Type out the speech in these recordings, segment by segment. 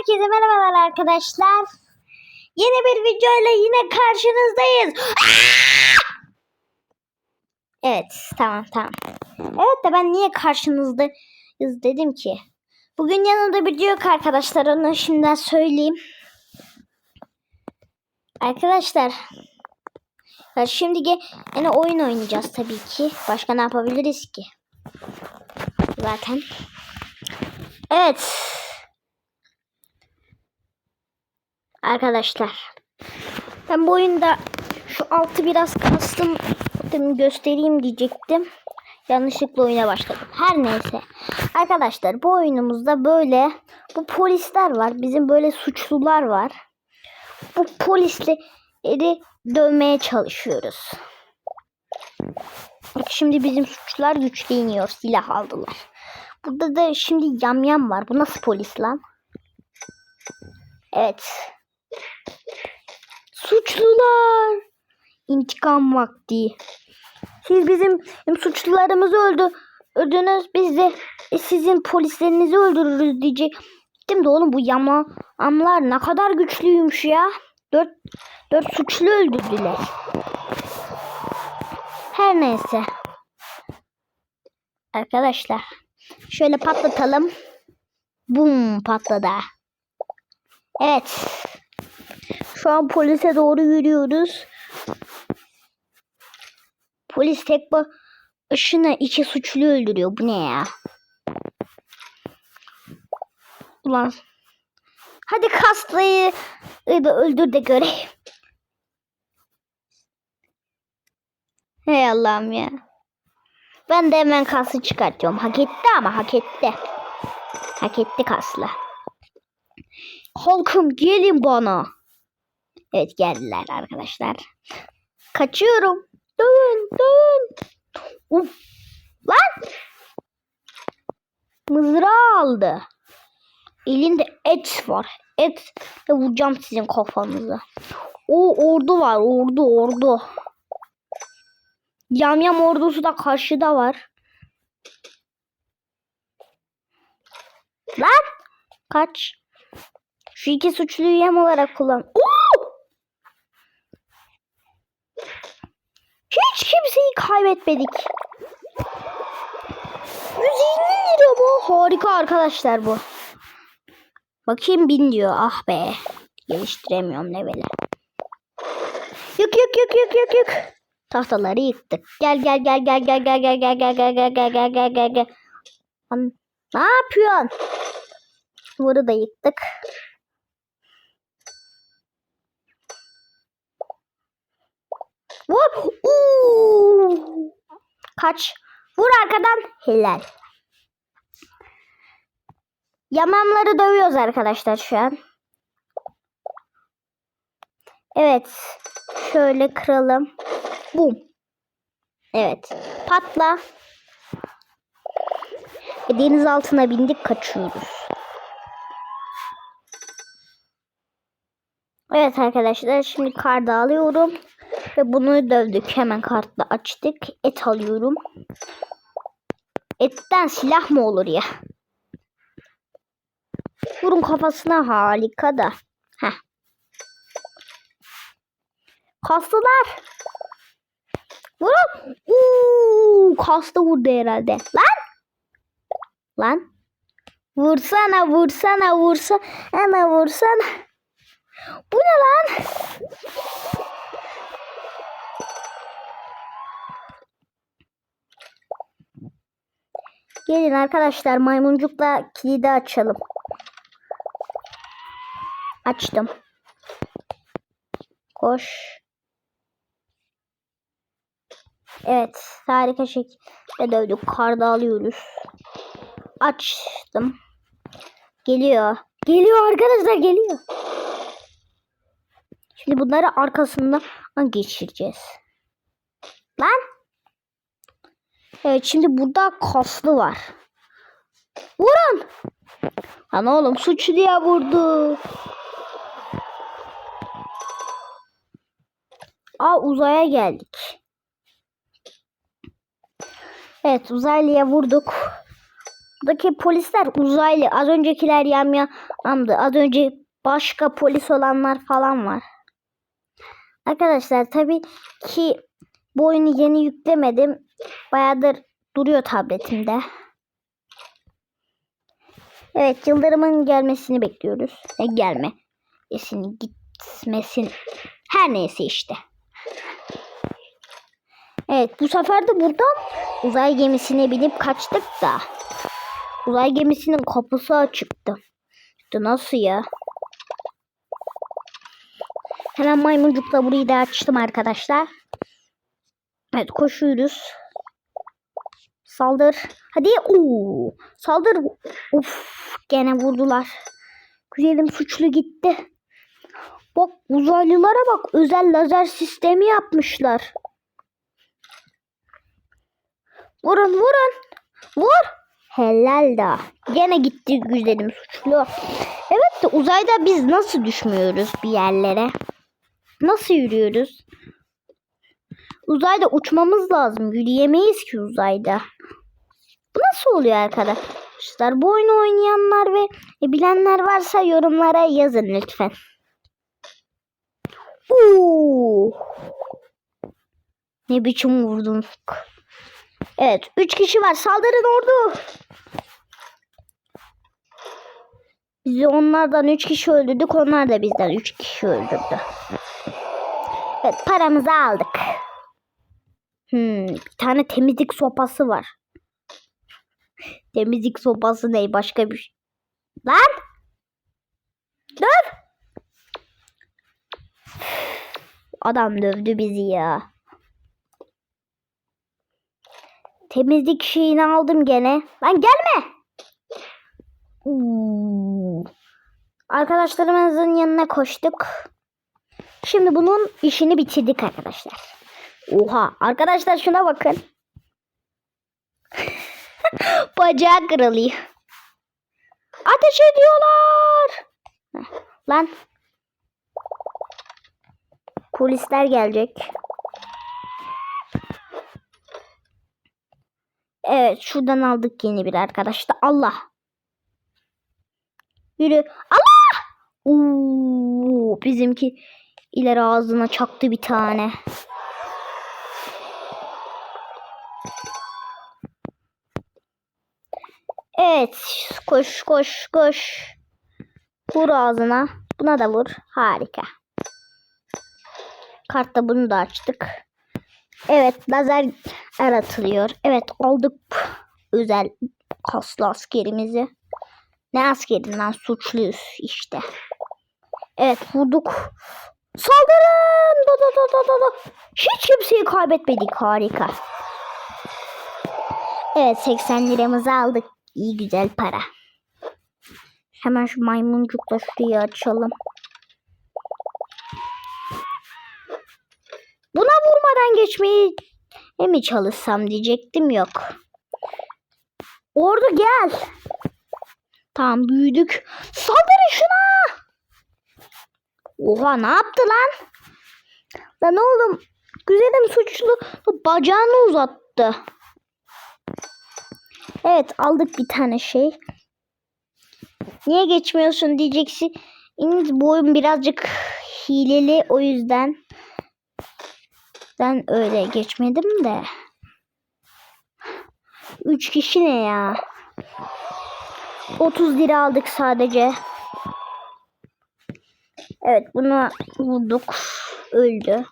Herkese merhabalar arkadaşlar. Yeni bir videoyla yine karşınızdayız. Evet tamam tamam. Evet de ben niye karşınızdayız dedim ki. Bugün yanımda bir yok arkadaşlar onu şimdiden söyleyeyim. Arkadaşlar şimdi yine oyun oynayacağız tabii ki. Başka ne yapabiliriz ki? Zaten. Evet. Arkadaşlar. Ben bu oyunda şu altı biraz kastım göstereyim diyecektim. Yanlışlıkla oyuna başladım. Her neyse. Arkadaşlar bu oyunumuzda böyle bu polisler var. Bizim böyle suçlular var. Bu polisleri dövmeye çalışıyoruz. Şimdi bizim suçlular güçlü iniyor. Silah aldılar. Burada da şimdi yamyam var. Bu nasıl polis lan? Evet. Suçlular. İntikam vakti. Siz bizim suçlularımızı öldü, öldünüz. Biz de sizin polislerinizi öldürürüz diyecektim de oğlum bu yamamlar ne kadar güçlüymüş ya. Dört, dört suçlu öldürdüler. Her neyse. Arkadaşlar. Şöyle patlatalım. Bum patladı. Evet. Şu an polise doğru yürüyoruz. Polis tek başına iki suçlu öldürüyor. Bu ne ya? Ulan. Hadi kastlayı da öldür de göreyim. Hey Allah'ım ya. Ben de hemen kası çıkartıyorum. Hak etti ama hak etti. Hak etti kaslı. Halkım gelin bana. Evet geldiler arkadaşlar. Kaçıyorum. Dön dön. Uf. Lan. Mızrağı aldı. Elinde et var. Et. Vuracağım sizin kafanızı. O ordu var. Ordu ordu. Yamyam ordusu da karşıda var. Lan! Kaç. Şu iki suçluyu yem olarak kullan. Oo! Hiç kimseyi kaybetmedik. 150 lira bu. Harika arkadaşlar bu. Bakayım bin diyor. Ah be. Geliştiremiyorum leveli. Yok yok yok yok yok yok. Tahtaları yıktık. Gel gel gel gel gel gel gel gel gel gel gel gel gel gel gel gel. Ne yapıyorsun? Duvarı da yıktık. Vur. Uuu. Kaç. Vur arkadan. Helal. Yamamları dövüyoruz arkadaşlar şu an. Evet. Şöyle kıralım. Bum. Evet. Patla. E, deniz altına bindik kaçıyoruz. Evet arkadaşlar şimdi karda alıyorum. Ve bunu dövdük. Hemen kartla açtık. Et alıyorum. Etten silah mı olur ya? Vurun kafasına harika da. Heh. Kastılar. Vurun. Uuu, kastı vurdu herhalde. Lan. Lan. Vursana vursana vursana vursana. Bu ne lan? Gelin arkadaşlar maymuncukla kilidi açalım. Açtım. Koş. Evet. Harika şekilde dövdük. Karda alıyoruz. Açtım. Geliyor. Geliyor arkadaşlar geliyor. Şimdi bunları arkasından geçireceğiz. Lan. Evet şimdi burada kaslı var. Vurun. Lan oğlum suçluya vurdu. Aa uzaya geldik. Evet uzaylıya vurduk. Buradaki polisler uzaylı. Az öncekiler yamyamdı. Az önce başka polis olanlar falan var. Arkadaşlar tabii ki bu oyunu yeni yüklemedim. Bayağıdır duruyor tabletimde. Evet Yıldırım'ın gelmesini bekliyoruz. E, gelme. Yesin gitmesin. Her neyse işte. Evet bu sefer de buradan uzay gemisine binip kaçtık da. Uzay gemisinin kapısı açıktı. İşte nasıl ya? Hemen maymuncukla burayı da açtım arkadaşlar. Evet koşuyoruz. Saldır. Hadi. Oo. Saldır. Uf, gene vurdular. Güzelim suçlu gitti. Bak uzaylılara bak. Özel lazer sistemi yapmışlar. Vurun vurun. Vur. Helal da. Gene gitti güzelim suçlu. Evet de uzayda biz nasıl düşmüyoruz bir yerlere? Nasıl yürüyoruz? Uzayda uçmamız lazım. Yürüyemeyiz ki uzayda. Bu nasıl oluyor arkadaşlar? Bu oyunu oynayanlar ve bilenler varsa yorumlara yazın lütfen. Oo! Ne biçim vurdum. Evet. Üç kişi var. Saldırın ordu. Bizi onlardan üç kişi öldürdük. Onlar da bizden üç kişi öldürdü. Evet. Paramızı aldık. Hmm, bir tane temizlik sopası var. Temizlik sopası ne? Başka bir şey. Lan! Dur! Adam dövdü bizi ya. Temizlik şeyini aldım gene. Lan gelme! Arkadaşlarımızın yanına koştuk. Şimdi bunun işini bitirdik arkadaşlar. Oha arkadaşlar şuna bakın. Bacağı kırılıyor. Ateş ediyorlar. Lan. Polisler gelecek. Evet şuradan aldık yeni bir arkadaşlar. Allah. Yürü. Allah. Oo, bizimki ileri ağzına çaktı bir tane. Evet. Koş koş koş. Vur ağzına. Buna da vur. Harika. Kartta bunu da açtık. Evet lazer aratılıyor. Evet aldık özel kaslı askerimizi. Ne askerinden suçluyuz işte. Evet vurduk. Saldırın! Da, da, da, da, da, da. Hiç kimseyi kaybetmedik. Harika. Evet 80 liramızı aldık. İyi güzel para. Hemen şu maymuncukla şurayı açalım. Buna vurmadan geçmeyi mi çalışsam diyecektim yok. Orada gel. Tamam büyüdük. Saldırın şuna. Oha ne yaptı lan? Lan oğlum güzelim suçlu bacağını uzattı. Evet aldık bir tane şey. Niye geçmiyorsun diyeceksin. Bu oyun birazcık hileli o yüzden. Ben öyle geçmedim de. Üç kişi ne ya? 30 lira aldık sadece. Evet bunu vurduk. Öldü.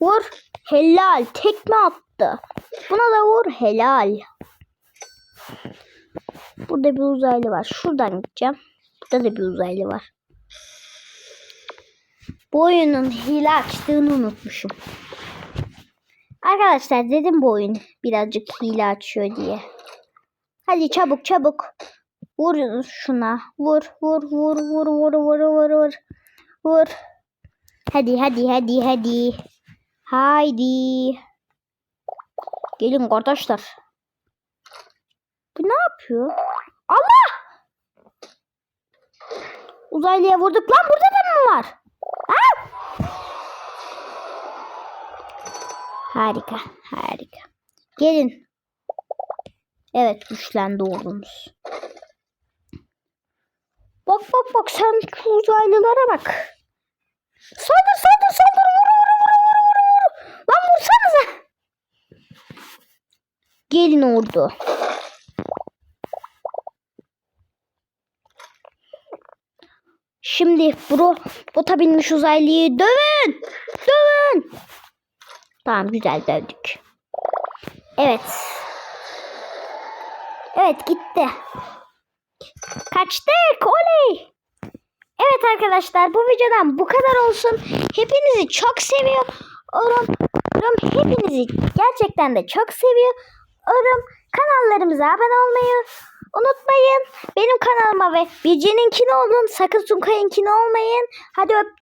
Vur. Helal. Tekme attı. Buna da vur. Helal. Burada bir uzaylı var. Şuradan gideceğim. Burada da bir uzaylı var. Bu oyunun hile açtığını unutmuşum. Arkadaşlar dedim bu oyun birazcık hile açıyor diye. Hadi çabuk çabuk. Vur şuna. Vur vur vur vur vur vur vur vur. Vur. Hadi hadi hadi hadi. Haydi. Gelin kardeşler. Bu ne yapıyor? Allah! Uzaylıya vurduk. Lan burada da mı var? Ha? Harika, harika. Gelin. Evet, güçlendi ordumuz. Bak bak bak sen şu uzaylılara bak. Saldır saldır saldır vur vur vur vur vur vur. Lan vursanıza. Gelin ordu. Şimdi bro bota binmiş uzaylıyı dövün. Dövün. Tamam güzel dövdük. Evet. Evet gitti. Kaçtık. Oley. Evet arkadaşlar bu videodan bu kadar olsun. Hepinizi çok seviyorum. Hepinizi gerçekten de çok seviyorum. Kanallarımıza abone olmayı unutmayın. Benim kanalıma ve Birce'ninkine olun. Sakın Sunkay'ınkine olmayın. Hadi öp